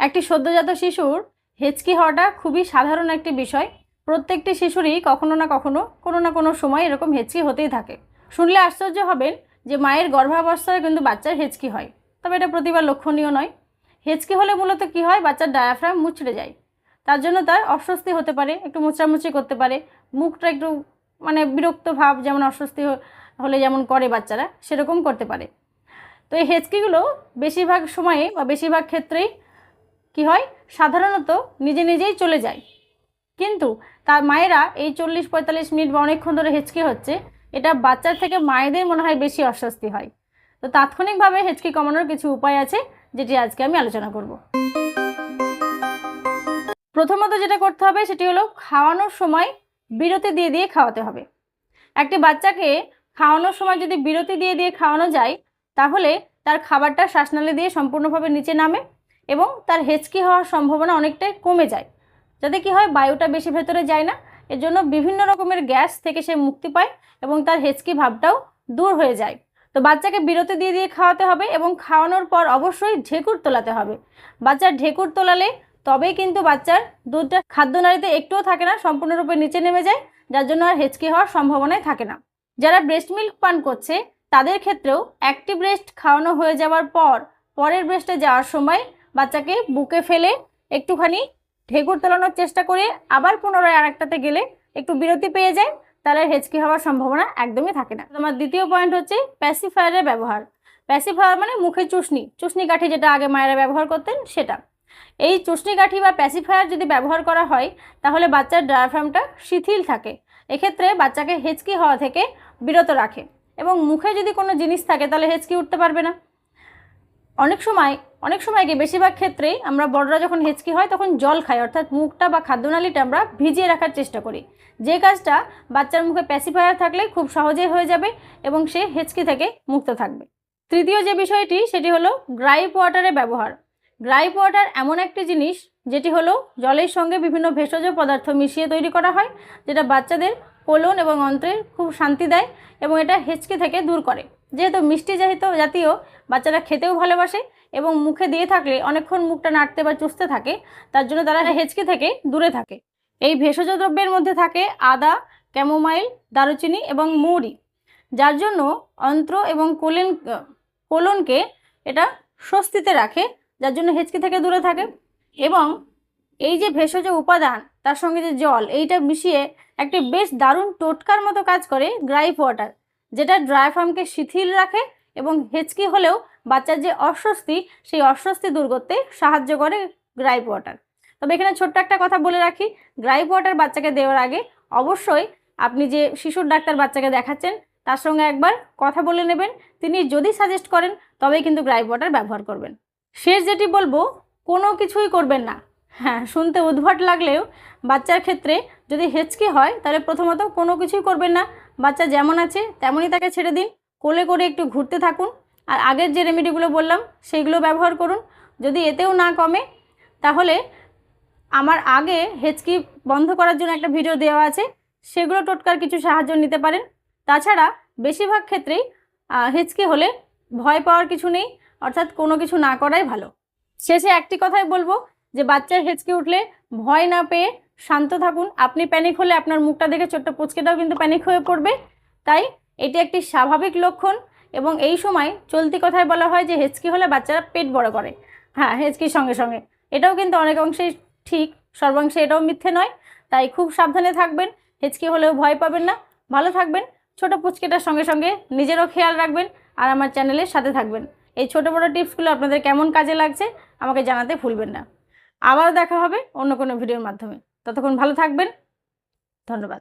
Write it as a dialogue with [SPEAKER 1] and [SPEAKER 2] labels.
[SPEAKER 1] একটি সদ্যজাত শিশুর হেঁচকি হওয়াটা খুবই সাধারণ একটি বিষয়। প্রত্যেকটি শিশুরই কখনো না কখনো কোনো না কোনো সময় এরকম হেঁচকি হতেই থাকে। শুনলে আশ্চর্য হবেন যে মায়ের গর্ভাবস্থায় কিন্তু বাচ্চার হেঁচকি হয়। তবে এটা প্রতিবার লক্ষণীয় নয়। হেঁচকি হলে মূলত কি হয়? বাচ্চার ডায়াফ্রাম মুচড়ে যায়। তার জন্য তার অস্বস্তি হতে পারে, একটু মোচড়ামুচি করতে পারে। মুখটা একটু মানে বিরক্ত ভাব যেমন অস্বস্তি হলে যেমন করে বাচ্চারা, সেরকম করতে পারে। তো এই হেঁচকিগুলো বেশিরভাগ সময়ে বা বেশিরভাগ ক্ষেত্রেই কি হয়? সাধারণত নিজে নিজেই চলে যায়। কিন্তু তার মায়েরা এই চল্লিশ পঁয়তাল্লিশ মিনিট বা অনেকক্ষণ ধরে হেঁচকি হচ্ছে, এটা বাচ্চার থেকে মায়েদের মনে হয় বেশি অস্বস্তি হয়। তো তাৎক্ষণিকভাবে হেঁচকি কমানোর কিছু উপায় আছে, যেটি আজকে আমি আলোচনা করব। প্রথমত যেটা করতে হবে, সেটি হলো খাওয়ানোর সময় বিরতি দিয়ে দিয়ে খাওয়াতে হবে। একটি বাচ্চাকে খাওয়ানোর সময় যদি বিরতি দিয়ে দিয়ে খাওয়ানো যায়, তাহলে তার খাবারটা শ্বাসনালী দিয়ে সম্পূর্ণভাবে নিচে নামে এবং তার হেঁচকি হওয়ার সম্ভাবনা অনেকটাই কমে যায়। যাতে কি হয়, বায়ুটা বেশি ভেতরে যায় না এর জন্য বিভিন্ন রকমের গ্যাস থেকে সে মুক্তি পায় এবং তার হেঁচকি ভাবটাও দূর হয়ে যায়। তো বাচ্চাকে বিরতি দিয়ে দিয়ে খাওয়াতে হবে এবং খাওয়ানোর পর অবশ্যই ঢেকুর তোলাতে হবে। বাচ্চার ঢেকুর তোলালে তবেই কিন্তু বাচ্চার দুধটা খাদ্য খাদ্যনালীতে একটুও থাকে না, সম্পূর্ণরূপে নিচে নেমে যায়, যার জন্য আর হেঁচকি হওয়ার সম্ভাবনাই থাকে না। যারা ব্রেস্ট মিল্ক পান করছে, তাদের ক্ষেত্রেও একটি ব্রেস্ট খাওয়ানো হয়ে যাওয়ার পর, পরের ব্রেস্টে যাওয়ার সময় বাচ্চাকে বুকে ফেলে একটুখানি ঢেকুর তোলানোর চেষ্টা করে আবার পুনরায় আরেকটাতে গেলে একটু বিরতি পেয়ে যায়, তাহলে হেঁচকি হওয়ার সম্ভাবনা একদমই থাকে না। তোমার দ্বিতীয় পয়েন্ট হচ্ছে প্যাসিফায়ারের ব্যবহার। প্যাসিফায়ার মানে মুখে চুষনি চুষনি কাঠি যেটা আগে মায়েরা ব্যবহার করতেন সেটা। এই চুষনি কাঠি বা প্যাসিফায়ার যদি ব্যবহার করা হয়, তাহলে বাচ্চার ডায়াফ্রামটা শিথিল থাকে। এক্ষেত্রে বাচ্চাকে হেঁচকি হওয়া থেকে বিরত রাখে। এবং মুখে যদি কোনো জিনিস থাকে, তাহলে হেঁচকি উঠতে পারবে না। অনেক সময় অনেক সময় কি বেশিরভাগ ক্ষেত্রেই আমরা বড়রা যখন হেঁচকি হয় তখন জল খাই, অর্থাৎ মুখটা বা খাদ্যনালীটা আমরা ভিজিয়ে রাখার চেষ্টা করি। যে কাজটা বাচ্চার মুখে প্যাসিফায়ার থাকলে খুব সহজেই হয়ে যাবে এবং সে হেঁচকি থেকে মুক্ত থাকবে। তৃতীয় যে বিষয়টি, সেটি হলো গ্রাইপ ওয়াটারের ব্যবহার। গ্রাইপ ওয়াটার এমন একটি জিনিস, যেটি হলো জলের সঙ্গে বিভিন্ন ভেষজ পদার্থ মিশিয়ে তৈরি করা হয়, যেটা বাচ্চাদের কোলন এবং অন্ত্রের খুব শান্তি দেয় এবং এটা হেঁচকি থেকে দূর করে। যেহেতু মিষ্টি যেহেতু জাতীয়, বাচ্চারা খেতেও ভালোবাসে এবং মুখে দিয়ে থাকলে অনেকক্ষণ মুখটা নাড়তে বা চুষতে থাকে, তার জন্য তারা হেঁচকি থেকে দূরে থাকে। এই ভেষজ দ্রব্যের মধ্যে থাকে আদা, ক্যামোমাইল, দারুচিনি এবং মৌরি, যার জন্য অন্ত্র এবং কোলেন, কোলনকে এটা স্বস্তিতে রাখে, যার জন্য হেঁচকি থেকে দূরে থাকে এবং এই যে ভেষজ উপাদান, তার সঙ্গে যে জল, এইটা মিশিয়ে একটি বেশ দারুণ টোটকার মতো কাজ করে গ্রাইপ ওয়াটার। যেটা ড্রায়াফ্রামকে শিথিল রাখে এবং হেঁচকি হলেও বাচ্চার যে অস্বস্তি, সেই অস্বস্তি দূর করতে সাহায্য করে গ্রাইপ ওয়াটার তবে এখানে ছোট্ট একটা কথা বলে রাখি গ্রাইপ ওয়াটার বাচ্চাকে দেওয়ার আগে অবশ্যই আপনি যে শিশুর ডাক্তার বাচ্চাকে দেখাচ্ছেন, তার সঙ্গে একবার কথা বলে নেবেন। তিনি যদি সাজেস্ট করেন, তবেই কিন্তু গ্রাইপ ওয়াটার ব্যবহার করবেন। শেষ যেটি বলব, কোনো কিছুই করবেন না। হ্যাঁ শুনতে উদ্ভট লাগলেও বাচ্চার ক্ষেত্রে যদি হেঁচকি হয়, তাহলে প্রথমত কোনো কিছুই করবেন না। বাচ্চা যেমন আছে তেমনই তাকে ছেড়ে দিন। কোলে করে একটু ঘুরতে থাকুন। আর আগের যে রেমেডিগুলো বললাম, সেইগুলো ব্যবহার করুন। যদি এতেও না কমে, তাহলে আমার আগে হেঁচকি বন্ধ করার জন্য একটা ভিডিও দেওয়া আছে। সেগুলো টোটকার কিছু সাহায্য নিতে পারেন। তাছাড়া বেশিরভাগ ক্ষেত্রেই হেঁচকি হলে ভয় পাওয়ার কিছু নেই। অর্থাৎ কোনো কিছু না করাই ভালো। শেষে একটি কথাই বলব যে, বাচ্চার হেঁচকি উঠলে ভয় না পেয়ে শান্ত থাকুন। আপনি প্যানিক হলে আপনার মুখটা দেখে ছোট্ট পুচকেটাও কিন্তু প্যানিক হয়ে পড়বে। তাই এটি একটি স্বাভাবিক লক্ষণ এবং এই সময় চলতি কথায় বলা হয় যে হেঁচকি হলে বাচ্চারা পেট বড় করে। হ্যাঁ হেঁচকির সঙ্গে সঙ্গে। এটাও কিন্তু অনেক অংশেই ঠিক, সর্বাংশে এটাও মিথ্যে নয়। তাই খুব সাবধানে থাকবেন, হেঁচকি হলেও ভয় পাবেন না। ভালো থাকবেন, ছোট পুচকেটার সঙ্গে সঙ্গে নিজেরও খেয়াল রাখবেন আর আমার চ্যানেলের সাথে থাকবেন। এই ছোট বড় টিপসগুলো আপনাদের কেমন কাজে লাগছে আমাকে জানাতে ভুলবেন না। আবারও দেখা হবে অন্য কোনো ভিডিওর মাধ্যমে। ততক্ষণ ভালো থাকবেন। ধন্যবাদ।